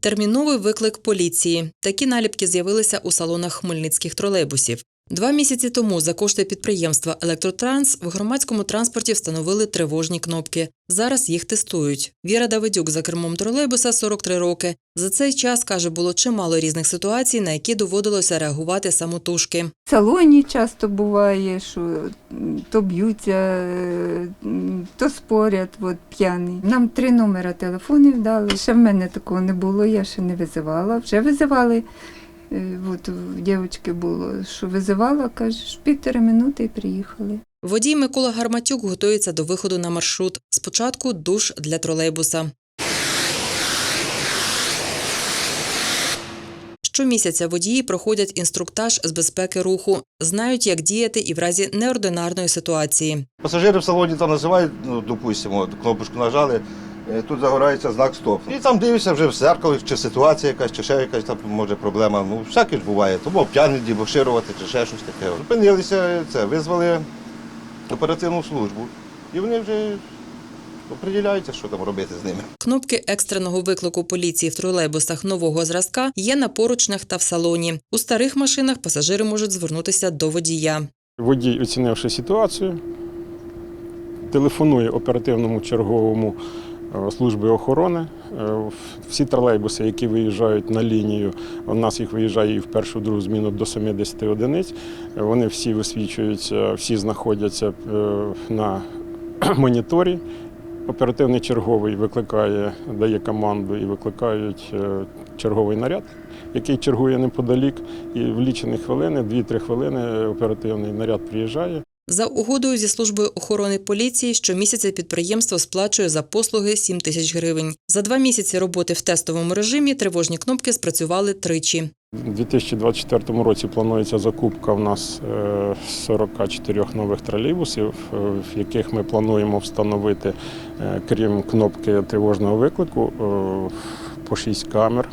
Терміновий виклик поліції. Такі наліпки з'явилися у салонах хмельницьких тролейбусів. Два місяці тому за кошти підприємства Електротранс в громадському транспорті встановили тривожні кнопки. Зараз їх тестують. Віра Давидюк за кермом тролейбуса 43 роки. За цей час каже, було чимало різних ситуацій, на які доводилося реагувати самотужки. В салоні часто буває, що то б'ються, е, то спорять, от п'яний. Нам три номера телефонів дали. Ще в мене такого не було, я ще не визивала. Вже визивали. Е, От у дівчинки було, що визивала, кажеш, півтори минути і приїхали. Водій Микола Гарматюк готується до виходу на маршрут. Спочатку душ для тролейбуса. Щомісяця водії проходять інструктаж з безпеки руху, знають, як діяти і в разі неординарної ситуації. Пасажири в салоні там називають, ну, допустимо, кнопочку нажали, тут загорається знак стоп. І там дивишся вже в зеркало, чи ситуація якась, чи ще якась там може проблема. Ну, всяке ж буває. Тому п'яний дебоширувати, чи ще щось таке. Зупинилися, це, визвали оперативну службу. І вони вже оприділяються, що там робити з ними. Кнопки екстреного виклику поліції в тролейбусах нового зразка є на поручнях та в салоні. У старих машинах пасажири можуть звернутися до водія. Водій, оцінивши ситуацію, телефонує оперативному черговому е, служби охорони. Е, Всі тролейбуси, які виїжджають на лінію, у нас їх виїжджає і в першу другу зміну до 70 одиниць. Е, Вони всі висвічуються, всі знаходяться е, на моніторі. Оперативний черговий викликає, дає команду і викликають черговий наряд, який чергує неподалік. І в лічені хвилини, 2-3 хвилини, оперативний наряд приїжджає. За угодою зі службою охорони поліції щомісяця підприємство сплачує за послуги 7 тисяч гривень. За два місяці роботи в тестовому режимі тривожні кнопки спрацювали тричі. У 2024 році планується закупка в нас е, 44 нових тролейбусів, е, в яких ми плануємо встановити, е, крім кнопки тривожного виклику, е, по 6 камер,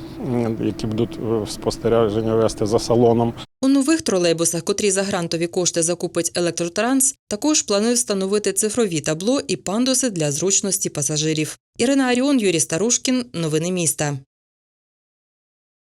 які будуть е, спостереження вести за салоном. Нових тролейбусах, котрі за грантові кошти закупить електротранс, також планує встановити цифрові табло і пандуси для зручності пасажирів. Ірина Аріон, Юрій Старушкін. Новини міста.